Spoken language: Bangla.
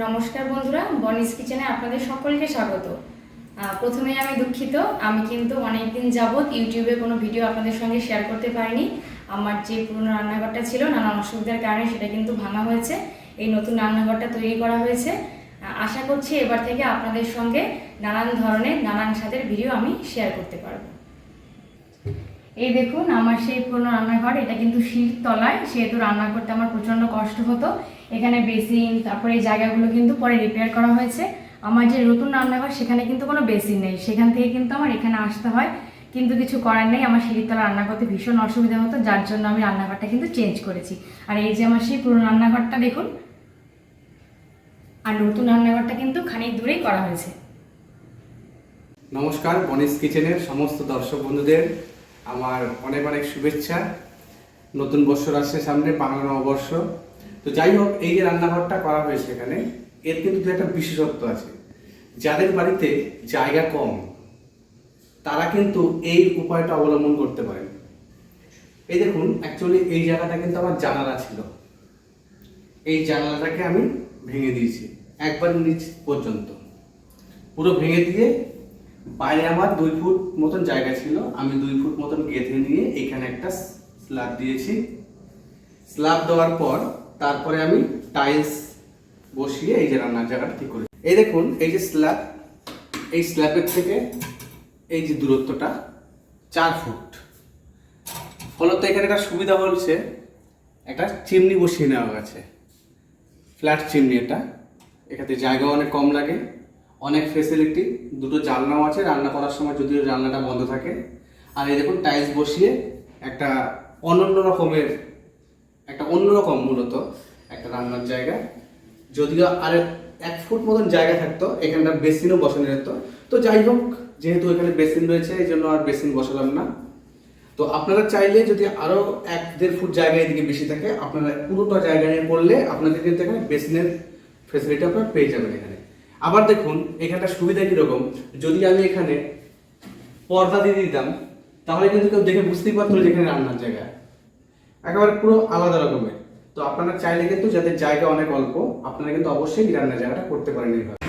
নমস্কার বন্ধুরা বনিস কিচেনে আপনাদের সকলকে স্বাগত। আহ, প্রথমেই আমি দুঃখিত আমি কিন্তু অনেকদিন যাবৎ ইউটিউবে কোনো ভিডিও আপনাদের সঙ্গে শেয়ার করতে পারিনি। আমার যে পুরনো রান্নাঘরটা ছিল নানান অসুবিধার কারণে সেটা কিন্তু ভাঙা হয়েছে। এই নতুন রান্নাঘরটা তৈরি করা হয়েছে। আশা করছি এবার থেকে আপনাদের সঙ্গে নানান ধরনের নানান স্বাদের ভিডিও আমি শেয়ার করতে পারব। এই দেখুন, আমার সেই পুরনো রান্নাঘর, এটা কিন্তু শীত তলায়, সেহেতু রান্না করতে আমার প্রচণ্ড কষ্ট হতো। এখানে বেসিন, তারপরে এই জায়গাগুলো কিন্তু পরে রিপেয়ার করা হয়েছে। আমার যে নতুন রান্নাঘর, সেখানে কিন্তু কোনো বেসিন নেই। সেখান থেকে কিন্তু আমার এখানে আসতে হয়। কিন্তু কিছু করার নেই, আমার সিঁড়িতলা রান্না করতে ভীষণ অসুবিধা হতো, যার জন্য আমি রান্নাঘরটা কিন্তু চেঞ্জ করেছি। আর এই যে আমার সেই পুরনো রান্নাঘরটা দেখুন, আর নতুন রান্নাঘরটা কিন্তু খানিক দূরেই করা হয়েছে। নমস্কার বনিস কিচেনের সমস্ত দর্শক বন্ধুদের। আমার অনেক অনেক শুভেচ্ছা। নতুন বছর আসছে সামনে, বাংলা নববর্ষ। তো যাই হোক, এই যে রান্নাঘরটা করা হয়েছে এখানে, এর কিন্তু একটা বিশেষত্ব আছে। যাদের বাড়িতে জায়গা কম, তারা কিন্তু এই উপায়টা অবলম্বন করতে পারেন। এই দেখুন অ্যাকচুয়ালি এই জায়গাটা কিন্তু আমার জানালা ছিল। এই জানালাটাকে আমি ভেঙে দিয়েছি, একবার নিচ পর্যন্ত। পুরো ভেঙে দিয়ে বাইরে আমার দুই ফুট মতন জায়গা ছিল। আমি দুই ফুট মতন গেঁথে নিয়ে এখানে একটা স্ল্যাব দিয়েছি। স্ল্যাব দেওয়ার পর তারপরে আমি টাইলস বসিয়ে এই যে রান্নার জায়গাটা ঠিক করি এই দেখুন, এই যে স্ল্যাব, এই স্ল্যাবের থেকে এই যে দূরত্বটা চার ফুট। ফলত এখানে একটা সুবিধা হচ্ছে, একটা চিমনি বসিয়ে নেওয়া গেছে। ফ্ল্যাট চিমনি এটা। এখানে জায়গা অনেক কম লাগে। অনেক ফেসিলিটি দুটো জানলাও আছে, রান্না করার সময় যদিও জানলাটা বন্ধ থাকে। আর এই দেখুন টাইলস বসিয়ে একটা অনন্য রকমের, একটা অন্যরকম মূলত একটা রান্নার জায়গা। যদিও আর এক ফুট মতন জায়গা থাকতো, এখানটা বেসিনও বসানো যেত। তো যাই হোক, যেহেতু এখানে বেসিন রয়েছে, এই জন্য আর বেসিন বসালাম না। তো আপনারা চাইলে যদি আরও এক দেড় ফুট জায়গা এদিকে বেশি থাকে, আপনারা পুরোটা জায়গা নিয়ে করলে আপনাদের কিন্তু এখানে বেসিনের ফেসিলিটি আপনারা পেয়ে যাবেন এখানে। আবার দেখুন এখানটা সুবিধা কীরকম? যদি আমি এখানে পর্দা দিয়ে দিতাম, তাহলে কিন্তু কেউ দেখে বুঝতেই পারতো যে এখানে রান্নার জায়গা। একেবারে পুরো আলাদা রকমের। তো আপনারা চাইলে কিন্তু যাদের জায়গা অনেক অল্প, আপনারা কিন্তু অবশ্যই রান্নার জায়গাটা করতে পারেন এইভাবে।